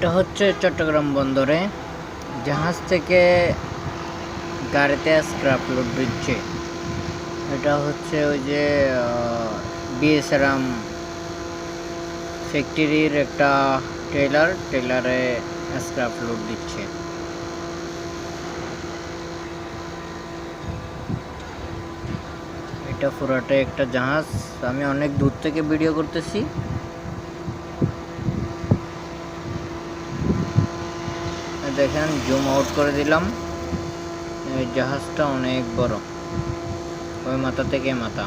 এটা হচ্ছে চট্টগ্রাম বন্দরে, জাহাজ থেকে গাড়িতে স্ক্র্যাপ লোড দিচ্ছে। এটা হচ্ছে ওই যে বিএসআরাম ফ্যাক্টরির একটা ট্রেলার ট্রেলারে স্ক্র্যাপ লোড দিচ্ছে। এটা পুরাটাই একটা জাহাজ। আমি অনেক দূর থেকে ভিডিও করতেছি। দেখেন জুম আউট করে দিলাম। এই জাহাজটা অনেক বড়। ওই মাথা থেকে মাথা।